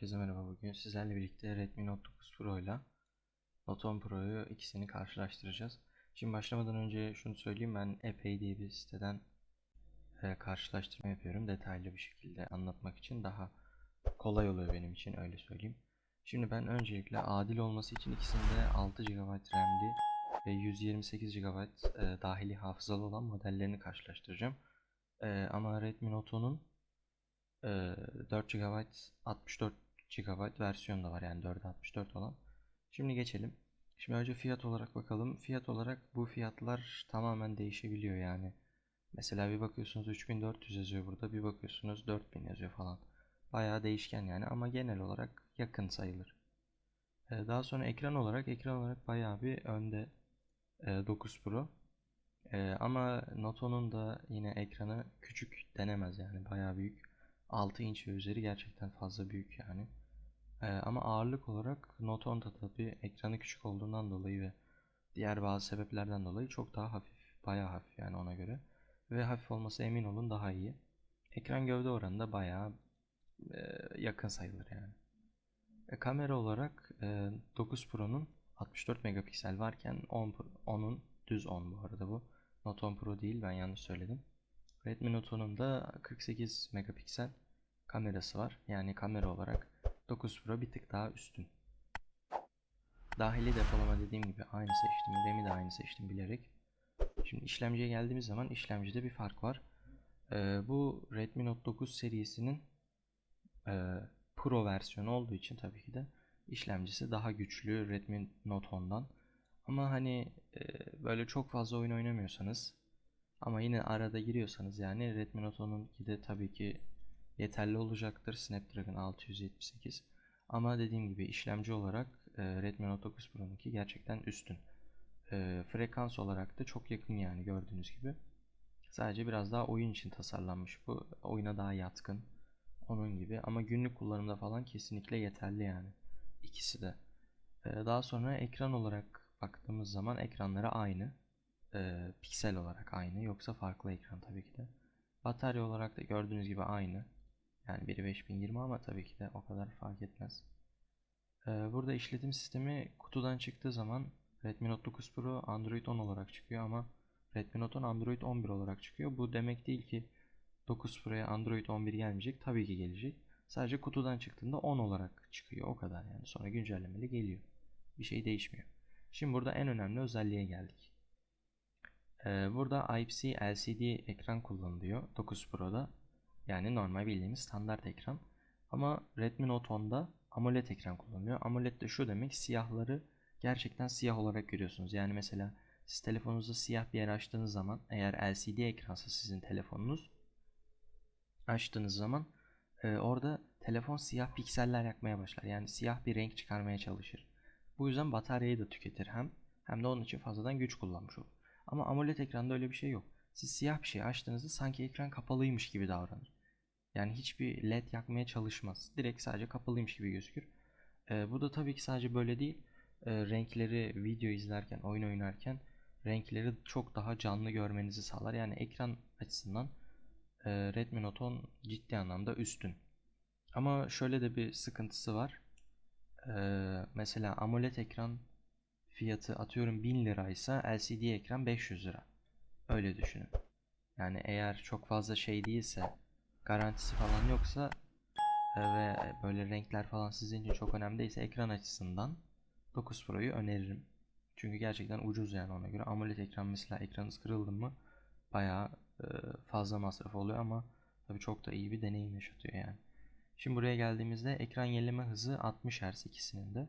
Herkese merhaba bugün sizlerle birlikte Redmi Note 9 Pro ile Note 10 Pro'yu ikisini karşılaştıracağız. Şimdi başlamadan önce şunu söyleyeyim ben Epey diye bir siteden e, karşılaştırma yapıyorum detaylı bir şekilde anlatmak için daha kolay oluyor benim için öyle söyleyeyim. Şimdi ben öncelikle adil olması için ikisinde 6 GB RAM'li ve 128 GB e, dahili hafızalı olan modellerini karşılaştıracağım. E, ama Redmi Note 10'un ee, 4 GB 64 GB versiyonu da var yani 4'e 64 olan. Şimdi geçelim. Şimdi önce fiyat olarak bakalım. Fiyat olarak bu fiyatlar tamamen değişebiliyor yani. Mesela bir bakıyorsunuz 3400 yazıyor burada, bir bakıyorsunuz 4000 yazıyor falan. Bayağı değişken yani ama genel olarak yakın sayılır. Ee, daha sonra ekran olarak ekran olarak bayağı bir önde e, 9 Pro. Ee, ama Note 10'un da yine ekranı küçük denemez yani bayağı büyük. 6 inç ve üzeri gerçekten fazla büyük yani. Ee, ama ağırlık olarak Note 10'da tabi ekranı küçük olduğundan dolayı ve diğer bazı sebeplerden dolayı çok daha hafif. Bayağı hafif yani ona göre. Ve hafif olması emin olun daha iyi. Ekran gövde oranında bayağı e, yakın sayılır yani. E, kamera olarak e, 9 Pro'nun 64 megapiksel varken 10 10'un düz 10 bu arada bu. Note 10 Pro değil ben yanlış söyledim. Redmi Note 10'un da 48 megapiksel kamerası var. Yani kamera olarak 9 Pro bir tık daha üstün. Dahili depolama dediğim gibi aynı seçtim. RAM'i de aynı seçtim bilerek. Şimdi işlemciye geldiğimiz zaman işlemcide bir fark var. Ee, bu Redmi Note 9 serisinin e, Pro versiyonu olduğu için tabii ki de işlemcisi daha güçlü Redmi Note 10'dan. Ama hani e, böyle çok fazla oyun oynamıyorsanız ama yine arada giriyorsanız yani Redmi Note 10'unki de tabii ki yeterli olacaktır. Snapdragon 678. Ama dediğim gibi işlemci olarak e, Redmi Note 9 Pro'nunki gerçekten üstün. E, frekans olarak da çok yakın yani gördüğünüz gibi. Sadece biraz daha oyun için tasarlanmış bu. Oyuna daha yatkın. Onun gibi ama günlük kullanımda falan kesinlikle yeterli yani. İkisi de. E, daha sonra ekran olarak baktığımız zaman ekranları aynı. E, piksel olarak aynı yoksa farklı ekran tabii ki de. Batarya olarak da gördüğünüz gibi aynı. Yani biri 5020 ama tabii ki de o kadar fark etmez. Ee, burada işletim sistemi kutudan çıktığı zaman Redmi Note 9 Pro Android 10 olarak çıkıyor ama Redmi Note 10 Android 11 olarak çıkıyor. Bu demek değil ki 9 Pro'ya Android 11 gelmeyecek. Tabii ki gelecek. Sadece kutudan çıktığında 10 olarak çıkıyor. O kadar yani. Sonra güncellemeli geliyor. Bir şey değişmiyor. Şimdi burada en önemli özelliğe geldik. Ee, burada IPC LCD ekran kullanılıyor 9 Pro'da. Yani normal bildiğimiz standart ekran. Ama Redmi Note 10'da AMOLED ekran kullanılıyor. AMOLED de şu demek siyahları gerçekten siyah olarak görüyorsunuz. Yani mesela siz telefonunuzda siyah bir yer açtığınız zaman eğer LCD ekransa sizin telefonunuz açtığınız zaman e, orada telefon siyah pikseller yakmaya başlar. Yani siyah bir renk çıkarmaya çalışır. Bu yüzden bataryayı da tüketir hem hem de onun için fazladan güç kullanmış olur. Ama AMOLED ekranda öyle bir şey yok. Siz siyah bir şey açtığınızda sanki ekran kapalıymış gibi davranır. Yani hiçbir led yakmaya çalışmaz. Direkt sadece kapalıymış gibi gözükür. Ee, bu da tabii ki sadece böyle değil. Ee, renkleri video izlerken, oyun oynarken renkleri çok daha canlı görmenizi sağlar. Yani ekran açısından e, Redmi Note 10 ciddi anlamda üstün. Ama şöyle de bir sıkıntısı var. Ee, mesela AMOLED ekran fiyatı atıyorum 1000 liraysa LCD ekran 500 lira. Öyle düşünün. Yani eğer çok fazla şey değilse garantisi falan yoksa e, ve böyle renkler falan sizin için çok önemli değilse ekran açısından 9 Pro'yu öneririm. Çünkü gerçekten ucuz yani ona göre. AMOLED ekran mesela ekranınız kırıldı mı bayağı e, fazla masraf oluyor ama tabii çok da iyi bir deneyim yaşatıyor yani. Şimdi buraya geldiğimizde ekran yenileme hızı 60 Hz ikisinin de.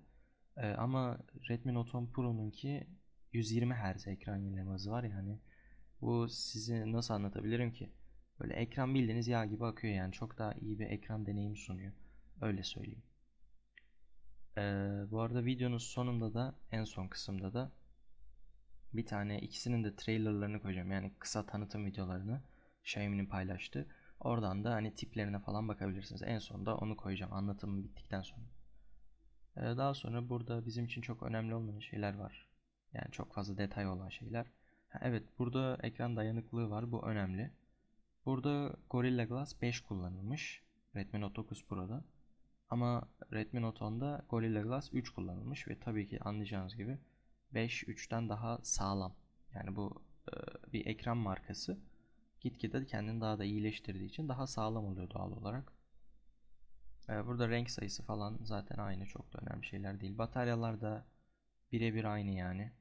E, ama Redmi Note 10 Pro'nunki 120 Hz ekran yenileme hızı var yani. Bu sizi nasıl anlatabilirim ki? Böyle ekran bildiğiniz yağ gibi akıyor yani. Çok daha iyi bir ekran deneyimi sunuyor. Öyle söyleyeyim. Ee, bu arada videonun sonunda da en son kısımda da bir tane ikisinin de trailerlarını koyacağım. Yani kısa tanıtım videolarını Xiaomi'nin paylaştı. Oradan da hani tiplerine falan bakabilirsiniz. En sonunda onu koyacağım anlatımım bittikten sonra. Ee, daha sonra burada bizim için çok önemli olmayan şeyler var. Yani çok fazla detay olan şeyler. Evet burada ekran dayanıklılığı var. Bu önemli. Burada Gorilla Glass 5 kullanılmış. Redmi Note 9 Pro'da. Ama Redmi Note 10'da Gorilla Glass 3 kullanılmış ve tabii ki anlayacağınız gibi 5 3'ten daha sağlam. Yani bu e, bir ekran markası gitgide kendini daha da iyileştirdiği için daha sağlam oluyor doğal olarak. E, burada renk sayısı falan zaten aynı çok da önemli şeyler değil. Bataryalar da birebir aynı yani.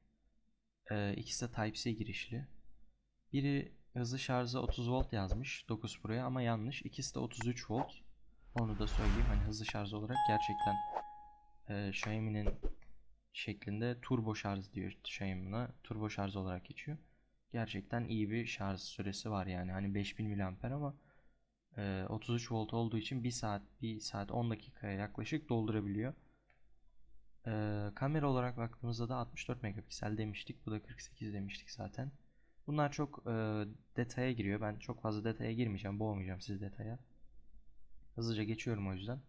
E, ikisi de Type-C girişli. Biri hızlı şarjı 30 volt yazmış 9 Pro'ya ama yanlış. İkisi de 33 volt. Onu da söyleyeyim. Hani hızlı şarj olarak gerçekten e, Xiaomi'nin şeklinde turbo şarj diyor Xiaomi buna. Turbo şarj olarak geçiyor. Gerçekten iyi bir şarj süresi var yani. Hani 5000 mAh ama e, 33 volt olduğu için 1 saat 1 saat 10 dakikaya yaklaşık doldurabiliyor. E, kamera olarak baktığımızda da 64 megapiksel demiştik. Bu da 48 demiştik zaten. Bunlar çok e, detaya giriyor. Ben çok fazla detaya girmeyeceğim. Boğmayacağım sizi detaya. Hızlıca geçiyorum o yüzden.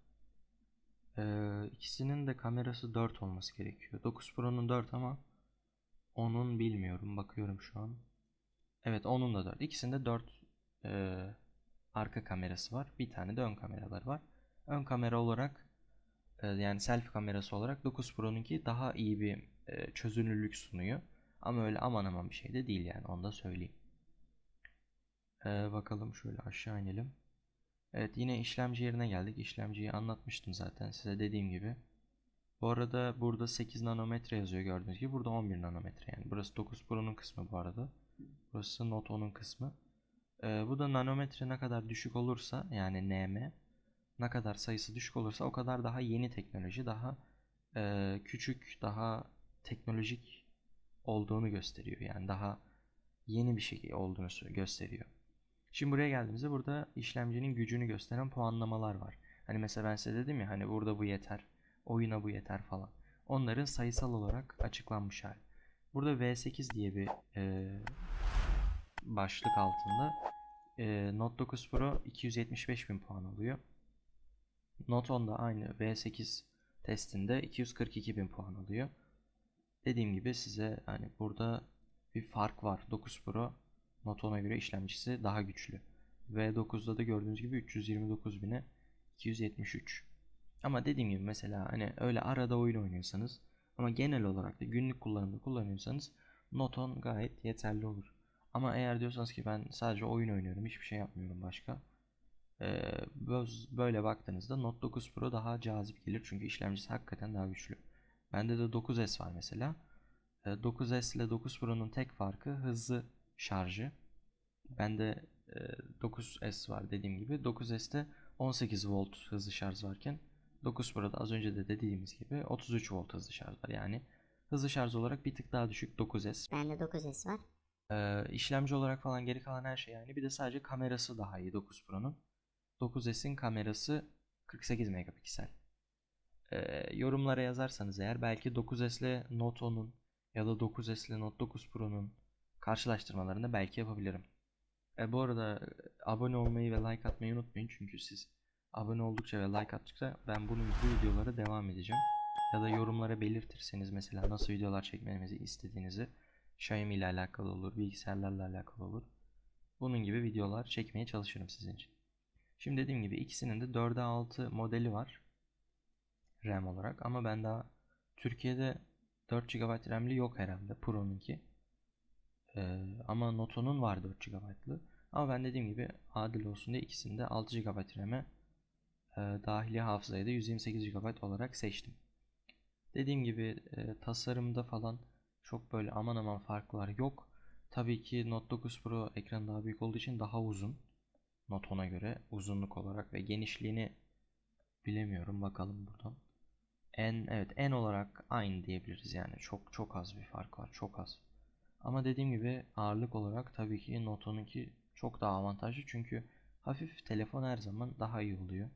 Ee, ikisinin de kamerası 4 olması gerekiyor. 9 Pro'nun 4 ama onun bilmiyorum. Bakıyorum şu an. Evet onun da 4. İkisinde 4 e, arka kamerası var. Bir tane de ön kameralar var. Ön kamera olarak e, yani selfie kamerası olarak 9 Pro'nunki daha iyi bir e, çözünürlük sunuyor. Ama öyle aman aman bir şey de değil yani onu da söyleyeyim. Ee, bakalım şöyle aşağı inelim. Evet yine işlemci yerine geldik. İşlemciyi anlatmıştım zaten size dediğim gibi. Bu arada burada 8 nanometre yazıyor gördüğünüz gibi. Burada 11 nanometre yani. Burası 9 Pro'nun kısmı bu arada. Burası Note 10'un kısmı. Ee, bu da nanometre ne kadar düşük olursa yani NM ne kadar sayısı düşük olursa o kadar daha yeni teknoloji, daha e, küçük, daha teknolojik olduğunu gösteriyor. Yani daha yeni bir şey olduğunu gösteriyor. Şimdi buraya geldiğimizde burada işlemcinin gücünü gösteren puanlamalar var. Hani mesela ben size dedim ya hani burada bu yeter, oyuna bu yeter falan. Onların sayısal olarak açıklanmış hali. Burada V8 diye bir e, başlık altında e, Note 9 Pro 275 bin puan alıyor. Note 10 da aynı V8 testinde 242 bin puan alıyor. Dediğim gibi size hani burada bir fark var. 9 Pro Note 10'a göre işlemcisi daha güçlü. V9'da da gördüğünüz gibi 329 bine 273. Ama dediğim gibi mesela hani öyle arada oyun oynuyorsanız ama genel olarak da günlük kullanımda kullanıyorsanız Note 10 gayet yeterli olur. Ama eğer diyorsanız ki ben sadece oyun oynuyorum hiçbir şey yapmıyorum başka. Ee, böyle baktığınızda Note 9 Pro daha cazip gelir çünkü işlemcisi hakikaten daha güçlü. Bende de 9S var mesela. 9S ile 9 Pro'nun tek farkı hızlı şarjı. Bende 9S var dediğim gibi. 9S'te 18 volt hızlı şarj varken 9 Pro'da az önce de dediğimiz gibi 33 volt hızlı şarj var. Yani hızlı şarj olarak bir tık daha düşük 9S. Bende 9S var. Ee, işlemci olarak falan geri kalan her şey yani. Bir de sadece kamerası daha iyi 9 Pro'nun. 9S'in kamerası 48 megapiksel. Ee, yorumlara yazarsanız eğer belki 9S ile Note 10'un ya da 9S ile Note 9 Pro'nun karşılaştırmalarını belki yapabilirim. E, bu arada abone olmayı ve like atmayı unutmayın çünkü siz abone oldukça ve like attıkça ben bunun bu videolara devam edeceğim. Ya da yorumlara belirtirseniz mesela nasıl videolar çekmemizi istediğinizi Xiaomi ile alakalı olur, bilgisayarlarla alakalı olur. Bunun gibi videolar çekmeye çalışırım sizin için. Şimdi dediğim gibi ikisinin de 4'e 6 modeli var. RAM olarak ama ben daha Türkiye'de 4 GB RAM'li yok herhalde Pro'nunki. Ee, ama Noto'nun var 4 GB'lı. Ama ben dediğim gibi adil olsun diye ikisinde 6 GB RAM'e e, dahili hafızayı da 128 GB olarak seçtim. Dediğim gibi e, tasarımda falan çok böyle aman aman farklar yok. Tabii ki Note 9 Pro ekran daha büyük olduğu için daha uzun. Note 10'a göre uzunluk olarak ve genişliğini bilemiyorum bakalım buradan. En evet en olarak aynı diyebiliriz yani çok çok az bir fark var çok az. Ama dediğim gibi ağırlık olarak tabii ki Note 12 çok daha avantajlı çünkü hafif telefon her zaman daha iyi oluyor.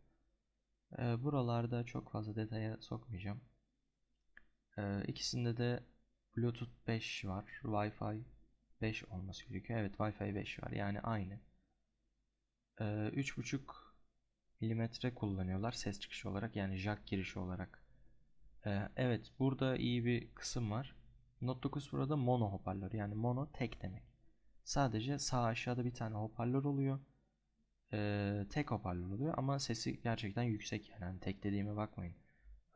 Ee, buralarda çok fazla detaya sokmayacağım. Ee, ikisinde de Bluetooth 5 var. Wi-Fi 5 olması gerekiyor. Evet Wi-Fi 5 var yani aynı. Ee, 3.5 milimetre kullanıyorlar ses çıkışı olarak yani jack girişi olarak. Ee, evet burada iyi bir kısım var. Note 9 Pro'da mono hoparlör yani mono tek demek. Sadece sağ aşağıda bir tane hoparlör oluyor. e, tek hoparlör oluyor ama sesi gerçekten yüksek yani. Hani tek dediğime bakmayın.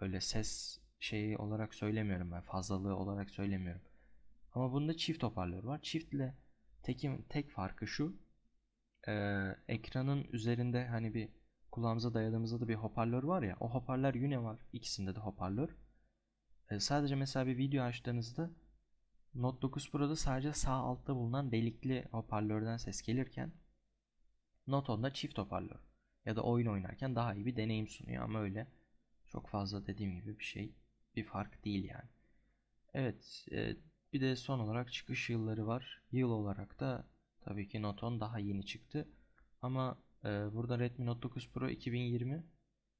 Öyle ses şeyi olarak söylemiyorum ben. Fazlalığı olarak söylemiyorum. Ama bunda çift hoparlör var. Çiftle tekin tek farkı şu. E, ekranın üzerinde hani bir kulağımıza dayadığımızda da bir hoparlör var ya. O hoparlör yine var. İkisinde de hoparlör. E, sadece mesela bir video açtığınızda Note 9 Pro'da sadece sağ altta bulunan delikli hoparlörden ses gelirken Note 10'da çift hoparlör ya da oyun oynarken daha iyi bir deneyim sunuyor ama öyle çok fazla dediğim gibi bir şey bir fark değil yani. Evet e, bir de son olarak çıkış yılları var. Yıl olarak da tabii ki Note 10 daha yeni çıktı. Ama e, burada Redmi Note 9 Pro 2020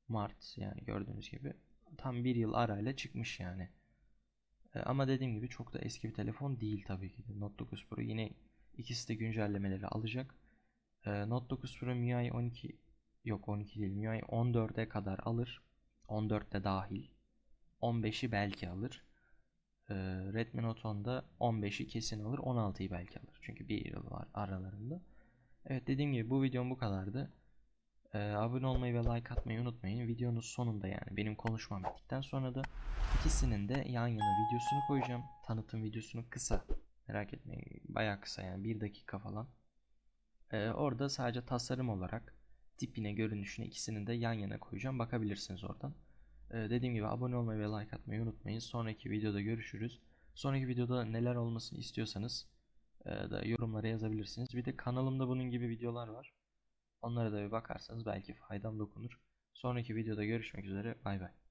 Mart yani gördüğünüz gibi tam bir yıl arayla çıkmış yani. E, ama dediğim gibi çok da eski bir telefon değil tabii ki de. Note 9 Pro yine ikisi de güncellemeleri alacak. E, Note 9 Pro MIUI 12 yok 12 değil MIUI 14'e kadar alır. 14'te dahil. 15'i belki alır. E, Redmi Note 10'da 15'i kesin alır. 16'yı belki alır. Çünkü bir yıl var aralarında. Evet dediğim gibi bu videom bu kadardı. Ee, abone olmayı ve like atmayı unutmayın. Videonun sonunda yani benim konuşmam bittikten sonra da ikisinin de yan yana videosunu koyacağım. Tanıtım videosunu kısa. Merak etmeyin. Bayağı kısa yani bir dakika falan. Ee, orada sadece tasarım olarak tipine, görünüşüne ikisini de yan yana koyacağım. Bakabilirsiniz oradan. Ee, dediğim gibi abone olmayı ve like atmayı unutmayın. Sonraki videoda görüşürüz. Sonraki videoda neler olmasını istiyorsanız e, da yorumlara yazabilirsiniz. Bir de kanalımda bunun gibi videolar var. Onlara da bir bakarsanız belki faydam dokunur. Sonraki videoda görüşmek üzere. Bay bay.